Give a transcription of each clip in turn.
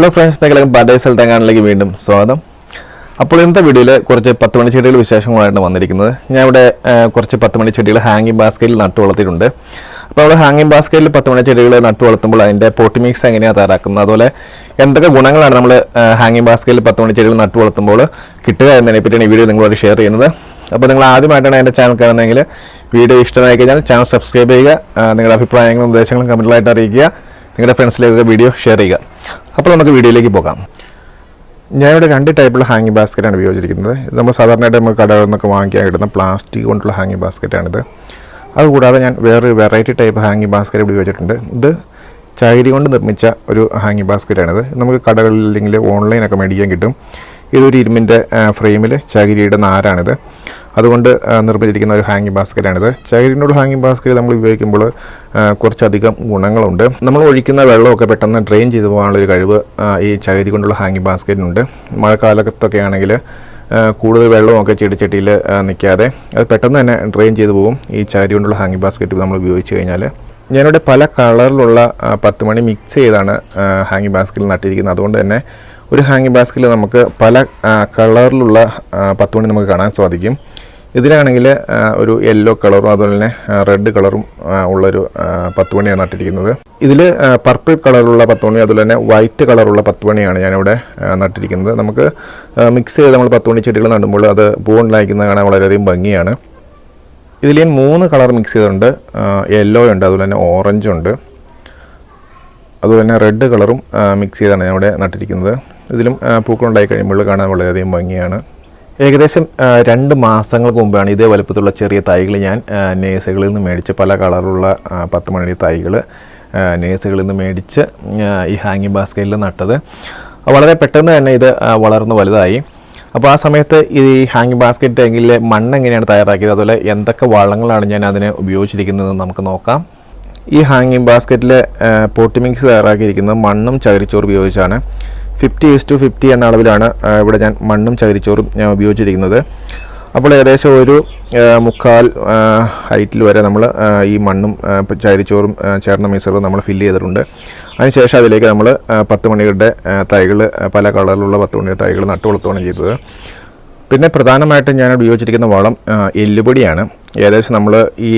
Hello friends നിങ്ങളെല്ലാം ബഡേ സൽത്താങ്കാനിലേക്ക് വീണ്ടും സ്വാഗതം. അപ്പോൾ ഇന്നത്തെ വീഡിയോയിൽ കുറച്ച് പത്ത് മണി ചെടികൾ വിശേഷങ്ങളായിട്ടാണ് വന്നിരിക്കുന്നത്. ഞാൻ ഇവിടെ കുറച്ച് പത്ത് മണി ചെടികൾ ഹാങ്ങിങ് ബാസ്കറ്റിൽ നട്ടു വളർത്തിയിട്ടുണ്ട്. അപ്പോൾ നമ്മൾ ഹാങ്ങിങ് ബാസ്കറ്റിൽ പത്ത് മണി ചെടികൾ നട്ടു വളർത്തുമ്പോൾ അതിന്റെ പോട്ടി മിക്സ് എങ്ങനെയാണ് തയ്യാറാക്കുന്നത്? അതുപോലെ എന്തൊക്കെ ഗുണങ്ങളാണ് നമ്മൾ ഹാങ്ങിങ് ബാസ്കറ്റിൽ പത്ത് മണി ചെടികൾ നട്ടു വളർത്തുമ്പോൾ കിട്ടുക എന്നതിനെ പറ്റിയാണ് ഈ വീഡിയോ നിങ്ങളോട് ഷെയർ ചെയ്യുന്നത്. അപ്പോൾ നിങ്ങൾ ആദ്യമായിട്ടാണ് എന്റെ ചാനൽ കാണുന്നതെങ്കിൽ വീഡിയോ ഇഷ്ടമായി കഴിഞ്ഞാൽ ചാനൽ സബ്സ്ക്രൈബ് ചെയ്യുക നിങ്ങളുടെ അഭിപ്രായങ്ങളും നിർദ്ദേശങ്ങളും കമന്റിലായിട്ട് അറിയിക്കുക. നിങ്ങളുടെ ഫ്രണ്ട്സിലേക്ക് വീഡിയോ ഷെയർ ചെയ്യുക. അപ്പോൾ നമുക്ക് വീഡിയോയിലേക്ക് പോകാം. ഞാനിവിടെ രണ്ട് ടൈപ്പുള്ള ഹാങ്ങിങ് ബാസ്ക്കറ്റാണ് ഉപയോഗിച്ചിരിക്കുന്നത്. ഇത് നമ്മൾ സാധാരണയായിട്ട് നമുക്ക് കടകളിൽ നിന്നൊക്കെ വാങ്ങിക്കാൻ കിട്ടുന്ന പ്ലാസ്റ്റിക് കൊണ്ടുള്ള ഹാങ്ങിങ് ബാസ്ക്കറ്റാണിത് അതുകൂടാതെ ഞാൻ വേറൊരു വെറൈറ്റി ടൈപ്പ് ഹാങ്ങിങ് ബാസ്ക്കറ്റ് ഉപയോഗിച്ചിട്ടുണ്ട്. ഇത് ചകിരി കൊണ്ട് നിർമ്മിച്ച ഒരു ഹാങ്ങിങ് ബാസ്ക്കറ്റാണിത് നമുക്ക് കടകളിൽ അല്ലെങ്കിൽ ഓൺലൈനൊക്കെ മേടിക്കാൻ കിട്ടും. ഇതൊരു ഇരുമ്പിന്റെ ഫ്രെയിമിൽ ചകിരിയുടെ നാരാണിത്. അതുകൊണ്ട് നിർമ്മിച്ചിരിക്കുന്ന ഒരു ഹാങ്ങിങ് ബാസ്ക്കറ്റാണിത്. ചകിരിനുള്ള ഹാങ്ങിങ് ബാസ്ക്കറ്റ് നമ്മൾ ഉപയോഗിക്കുമ്പോൾ കുറച്ചധികം ഗുണങ്ങളുണ്ട്. നമ്മൾ ഒഴിക്കുന്ന വെള്ളമൊക്കെ പെട്ടെന്ന് ഡ്രെയിൻ ചെയ്തു പോകാനുള്ള ഒരു കഴിവ് ഈ ചകിരി കൊണ്ടുള്ള ഹാങ്ങിങ് ബാസ്ക്കറ്റിനുണ്ട്. മഴക്കാലത്തൊക്കെ ആണെങ്കിൽ കൂടുതൽ വെള്ളമൊക്കെ ചെടിച്ചട്ടിയിൽ നിൽക്കാതെ അത് പെട്ടെന്ന് തന്നെ ഡ്രെയിൻ ചെയ്തു പോകും ഈ ചകിരി കൊണ്ടുള്ള ഹാങ്ങിങ് ബാസ്ക്കറ്റ് നമ്മൾ ഉപയോഗിച്ച് കഴിഞ്ഞാൽ. ഞാനിവിടെ പല കളറിലുള്ള പത്ത് മണി മിക്സ് ചെയ്താണ് ഹാങ്ങിങ് ബാസ്ക്കറ്റിൽ നട്ടിരിക്കുന്നത്. അതുകൊണ്ട് തന്നെ ഒരു ഹാങ്ങിങ് ബാസ്ക്കറ്റിൽ നമുക്ക് പല കളറിലുള്ള പത്ത് മണി നമുക്ക് കാണാൻ സാധിക്കും. ഇതിലാണെങ്കിൽ ഒരു യെല്ലോ കളറും അതുപോലെ തന്നെ റെഡ് കളറും ഉള്ളൊരു പത്ത് മണിയാണ് നട്ടിരിക്കുന്നത്. ഇതിൽ പർപ്പിൾ കളറുള്ള പത്ത് മണി അതുപോലെ തന്നെ വൈറ്റ് കളറുള്ള പത്ത് മണിയാണ് ഞാനിവിടെ നട്ടിരിക്കുന്നത്. നമുക്ക് മിക്സ് ചെയ്ത് നമ്മൾ പത്ത് മണി ചെടികൾ നടുമ്പോൾ അത് പൂവുണ്ടായിരിക്കുന്നത് കാണാൻ വളരെയധികം ഭംഗിയാണ്. ഇതിൽ ഞാൻ മൂന്ന് കളർ മിക്സ് ചെയ്തിട്ടുണ്ട്. യെല്ലോ ഉണ്ട് അതുപോലെ തന്നെ ഓറഞ്ച് ഉണ്ട്. അതുപോലെ തന്നെ റെഡ് കളറും മിക്സ് ചെയ്താണ് ഞാൻ ഇവിടെ നട്ടിരിക്കുന്നത്. ഇതിലും പൂക്കളുണ്ടായി കഴിയുമ്പോൾ കാണാൻ വളരെയധികം ഭംഗിയാണ്. ഏകദേശം രണ്ട് മാസങ്ങൾക്ക് മുമ്പാണ് ഇതേ വലുപ്പത്തിലുള്ള ചെറിയ തൈകൾ ഞാൻ നേഴ്സുകളിൽ നിന്ന് മേടിച്ച് പല കളറുള്ള പത്ത് മണി തൈകൾ നേഴ്സുകളിൽ നിന്ന് മേടിച്ച് ഈ ഹാങ്ങിങ് ബാസ്ക്കറ്റിൽ നട്ടത്. വളരെ പെട്ടെന്ന് തന്നെ ഇത് വളർന്ന് വലുതായി. അപ്പോൾ ആ സമയത്ത് ഈ ഹാങ്ങിങ് ബാസ്ക്കറ്റ് ടാങ്കിലെ മണ്ണ് എങ്ങനെയാണ് തയ്യാറാക്കിയത്? അതുപോലെ എന്തൊക്കെ വളങ്ങളാണ് ഞാൻ അതിന് ഉപയോഗിച്ചിരിക്കുന്നത് നമുക്ക് നോക്കാം. ഈ ഹാങ്ങിങ് ബാസ്ക്കറ്റിലെ പോട്ടി മിക്സ് തയ്യാറാക്കിയിരിക്കുന്നത് മണ്ണും ചകിരിച്ചോറും ഉപയോഗിച്ചാണ്. ഫിഫ്റ്റി ഈസ് ടു ഫിഫ്റ്റി എന്ന അളവിലാണ് ഇവിടെ ഞാൻ മണ്ണും ചകിരിച്ചോറും ഞാൻ ഉപയോഗിച്ചിരിക്കുന്നത്. അപ്പോൾ ഏകദേശം ഒരു മുക്കാൽ ഹൈറ്റിൽ വരെ നമ്മൾ ഈ മണ്ണും ചകിരിച്ചോറും ചേർന്ന മിശ്രിതം നമ്മൾ ഫില്ല് ചെയ്തിട്ടുണ്ട്. അതിനുശേഷം അതിലേക്ക് നമ്മൾ പത്ത് മണികളുടെ തൈകൾ പല കളറിലുള്ള പത്ത് മണിയുടെ തൈകൾ നട്ടു വളർത്തുകയാണ് ചെയ്തത്. പിന്നെ പ്രധാനമായിട്ടും ഞാൻ ഉപയോഗിച്ചിരിക്കുന്ന വളം എല്ലുപൊടിയാണ്. ഏകദേശം നമ്മൾ ഈ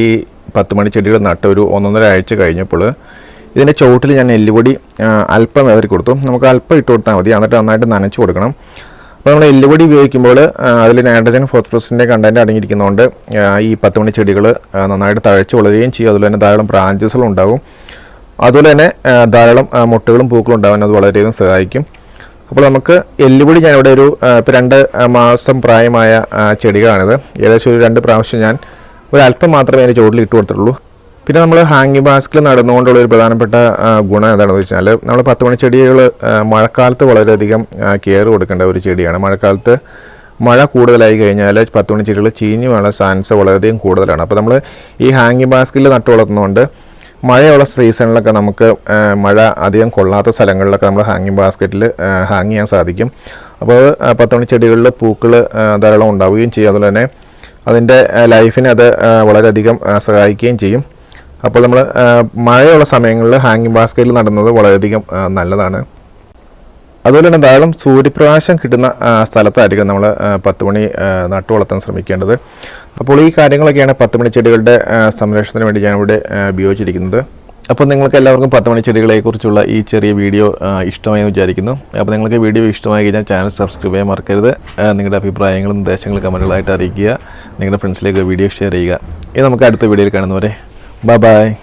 പത്ത് മണി ചെടികൾ നട്ട് ഒരു ഒന്നൊന്നര ആഴ്ച കഴിഞ്ഞപ്പോൾ ഇതിന്റെ ചുവട്ടിൽ ഞാൻ എല്ലുപൊടി അല്പം വിതറി കൊടുത്തു. നമുക്ക് അല്പം ഇട്ട് കൊടുത്താൽ മതി. എന്നിട്ട് നന്നായിട്ട് നനച്ച് കൊടുക്കണം. അപ്പോൾ നമ്മൾ എല്ലുപൊടി ഉപയോഗിക്കുമ്പോൾ അതിൽ നൈട്രജൻ ഫോസ്ഫറസിന്റെ കണ്ടന്റ് അടങ്ങിയിരിക്കുന്നതുകൊണ്ട് ഈ പത്ത് മണി ചെടികൾ നന്നായിട്ട് തഴച്ച് വളരുകയും ചെയ്യും. അതുപോലെ തന്നെ ധാരാളം ബ്രാഞ്ചസുകളും ഉണ്ടാകും. അതുപോലെ തന്നെ ധാരാളം മുട്ടകളും പൂക്കളും ഉണ്ടാകാൻ അത് വളരെയധികം സഹായിക്കും. അപ്പോൾ നമുക്ക് എല്ലുപൊടി ഞാനിവിടെ ഒരു ഇപ്പോൾ രണ്ട് മാസം പ്രായമായ ചെടികളാണിത്. ഏകദേശം ഒരു രണ്ട് പ്രാവശ്യം ഞാൻ ഒരു അല്പം മാത്രമേ അതിന്റെ ചുവട്ടിൽ ഇട്ട് കൊടുത്തിട്ടുള്ളൂ. പിന്നെ നമ്മൾ ഹാങ്ങിങ് ബാസ്കിൽ നടന്നുകൊണ്ടുള്ള ഒരു പ്രധാനപ്പെട്ട ഗുണം എന്താണെന്ന് വെച്ചാൽ നമ്മൾ പത്ത് മണി ചെടികൾ മഴക്കാലത്ത് വളരെയധികം കെയർ കൊടുക്കേണ്ട ഒരു ചെടിയാണ്. മഴക്കാലത്ത് മഴ കൂടുതലായി കഴിഞ്ഞാൽ പത്ത് മണി ചെടികൾ ചീഞ്ഞു വീണ ചാൻസ് വളരെയധികം കൂടുതലാണ്. അപ്പോൾ നമ്മൾ ഈ ഹാങ്ങിങ് ബാസ്കിൽ നട്ടു വളർത്തുന്നതുകൊണ്ട് മഴയുള്ള സീസണിലൊക്കെ നമുക്ക് മഴ അധികം കൊള്ളാത്ത സ്ഥലങ്ങളിലൊക്കെ നമ്മൾ ഹാങ്ങിങ് ബാസ്ക്കറ്റിൽ ഹാങ് ചെയ്യാൻ സാധിക്കും. അപ്പോൾ അത് മണി ചെടികളിൽ പൂക്കൾ ധാരാളം ഉണ്ടാവുകയും ചെയ്യും. അതുപോലെ തന്നെ അതിന്റെ ലൈഫിനെ അത് വളരെയധികം സഹായിക്കുകയും ചെയ്യും. അപ്പോൾ നമ്മൾ മഴയുള്ള സമയങ്ങളിൽ ഹാങ്ങിങ് ബാസ്ക്കറ്റിൽ നടുന്നത് വളരെയധികം നല്ലതാണ്. അതുപോലെ തന്നെ ധാരാളം സൂര്യപ്രകാശം കിട്ടുന്ന സ്ഥലത്തായിരിക്കും നമ്മൾ പത്ത് മണി നട്ടു വളർത്താൻ ശ്രമിക്കേണ്ടത്. അപ്പോൾ ഈ കാര്യങ്ങളൊക്കെയാണ് പത്ത് മണി ചെടികളുടെ സംരക്ഷണത്തിന് വേണ്ടി ഞാനിവിടെ ഉപയോഗിച്ചിരിക്കുന്നത്. അപ്പോൾ നിങ്ങൾക്ക് എല്ലാവർക്കും പത്ത് മണി ചെടികളെക്കുറിച്ചുള്ള ഈ ചെറിയ വീഡിയോ ഇഷ്ടമായി വിചാരിക്കുന്നു. അപ്പോൾ നിങ്ങൾക്ക് വീഡിയോ ഇഷ്ടമായി കഴിഞ്ഞാൽ ചാനൽ സബ്സ്ക്രൈബ് ചെയ്യാൻ മറക്കരുത്. നിങ്ങളുടെ അഭിപ്രായങ്ങളും നിർദ്ദേശങ്ങളും കമന്റുകളായിട്ട് അറിയിക്കുക. നിങ്ങളുടെ ഫ്രണ്ട്സിലേക്ക് വീഡിയോ ഷെയർ ചെയ്യുക. ഇനി നമുക്ക് അടുത്ത വീഡിയോയിൽ കാണുന്നവരെ Bye-bye.